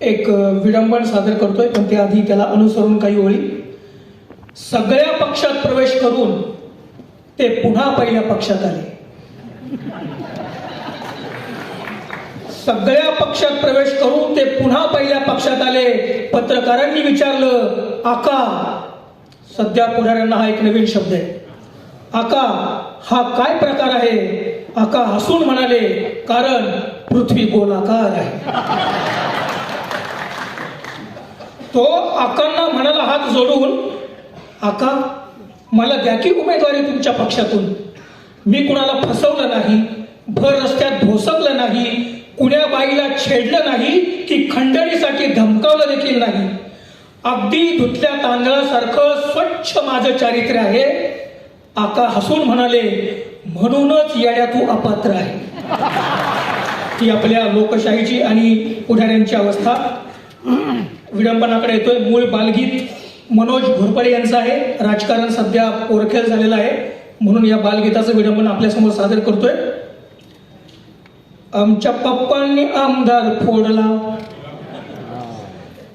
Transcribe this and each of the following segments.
एक विडंबन सादर करतोय पण त्याआधी त्याला अनुसरून काही ओळी. सगळ्या पक्षात प्रवेश करून ते पुन्हा पहिल्या पक्षात आले. सगळ्या पक्षात प्रवेश करून ते पुन्हा पहिल्या पक्षात आले. पत्रकारांनी विचारलं आका सध्या पुढाऱ्यांना हा एक नवीन शब्द आहे. आका हा काय प्रकार आहे? आका हसून म्हणाले कारण पृथ्वी गोलाकार आहे. तो आकांना म्हणाला हात जोडून आका मला द्या की उमेदवारी तुमच्या पक्षातून. मी कुणाला फसवलं नाही भर रस्त्यात भोसकलं नाही कुण्या बाईला छेडलं नाही की खंडणीसाठी धमकावलं देखील नाही. अगदी धुतल्या तांदळासारखं स्वच्छ माझं चारित्र्य आहे. आका हसून म्हणाले म्हणूनच येड्या तू अपात्र आहे. ही आपल्या लोकशाहीची आणि पुढाऱ्यांची अवस्था विडंबनाकडे येतोय. मूळ बालगीत मनोज घोरपडे यांचं आहे. राजकारण सध्या पोरखेल झालेलं आहे. म्हणून या बालगीताचं विडंबन आपल्यासमोर सादर करतोय. आमच्या पप्पांनी आमदार फोडला.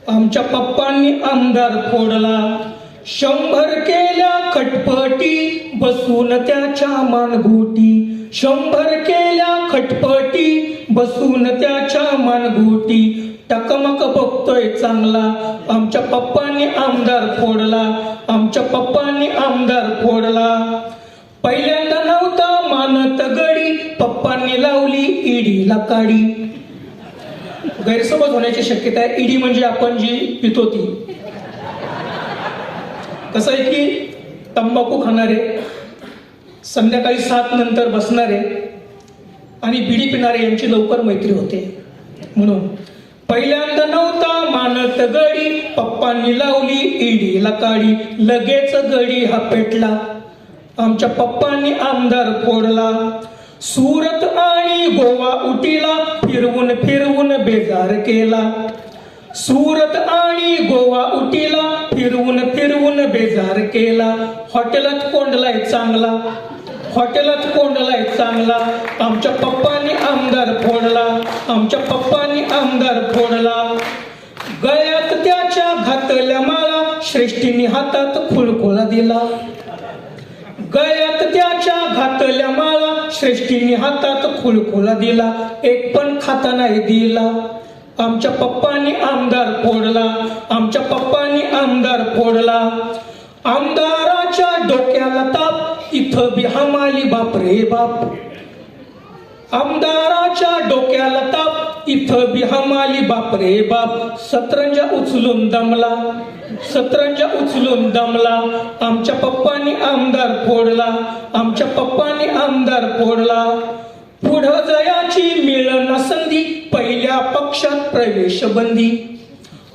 आमच्या पप्पांनी आमदार फोडला. शंभर केल्या खटपटी बसून त्याच्या मानगुटी. शंभर केल्या खटपटी बसून त्याच्या मानगुटी. टकमक बघतोय चांगला. आमच्या पप्पांनी आमदार फोडला. आमच्या पप्पांनी आमदार फोडला. पहिल्यांदा नव्हता मानत गडी पप्पांनी लावली ईडीला काडी. गैरसमज होण्याची शक्यता आहे. ईडी म्हणजे आपण जी पितो ती. कसं आहे की तंबाखू खाणारे संध्याकाळी सात नंतर बसणारे आणि बिडी पिणारे यांची लवकर मैत्री होते. म्हणून पहिल्यांदा नव्हता मानत गडी. पप्पांनी लावली इडीला काडी. लगेच गडी हा पेटला. आमच्या पप्पांनी आमदार फोडला सुरत आणि गोवा उटीला फिरवून फिरवून बेजार केला. सुरत आणि गोवा उटीला फिरवून फिरवून बेजार केला. हॉटेलात कोंडलाय चांगला. हॉटेलात कोंडला आहे चांगला. आमच्या पप्पांनी आमदार फोडला. आमच्या पप्पांनी आमदार फोडला. गळ्यात त्याच्या घातल्या माळा श्रेष्ठीने हातात खुळखुळा दिला. गळ्यात त्याच्या घातल्या माळा श्रेष्ठीने हातात खुळखुळा दिला. एक पण खाता नाही दिला. आमच्या पप्पांनी आमदार फोडला. आमच्या पप्पानी आमदार फोडला. आमदाराच्या डोक्याला ताप इथं बी हमाली बाप रे बाप. आमदाराच्या डोक्याला ताप इथं बी हमाली बाप रे बाप. सतरंज उचलून दमला सतरंज उचलून दमला. आमच्या पप्पांनी आमदार फोडला आमच्या पप्पांनी आमदार फोडला. पुढं जयाची मिळण संधी पहिल्या पक्षात प्रवेश बंदी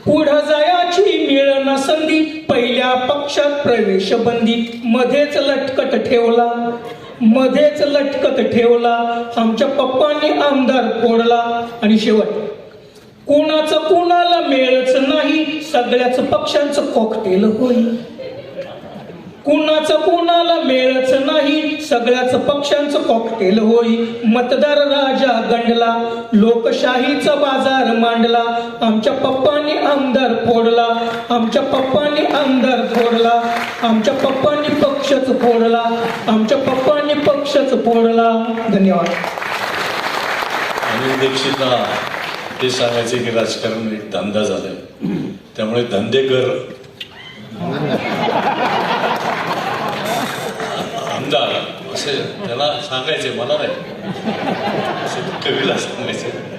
पुढं जयाची मिळण संधी पहिल्या पक्षात प्रवेश बंदी मध्येच लटकट ठेवला. मध्येच लटकत ठेवला. आमच्या पप्पांनी आमदार फोडला. आणि शेवट कोणाचं कोणाला मिळच नाही सगळ्याच पक्षांचं कॉकटेल होईल. कुणाचं कुणाला मेळच नाही सगळ्याच पक्षांचं कॉकटेल होई. मतदार राजा गंडला लोकशाहीचा बाजार मांडला. आमच्या पप्पांनी आमदार फोडला आमच्या पप्पांनी आमदार फोडला. आमच्या पप्पांनी पक्षच फोडला आमच्या पप्पांनी पक्षच फोडला. धन्यवाद. अनिल दीक्षितला हे सांगायचे की राजकारण एक धंदा झालाय. त्यामुळे धंदेकर आमदार असे त्याला सांगायचे मला नाही कवीला सांगायचे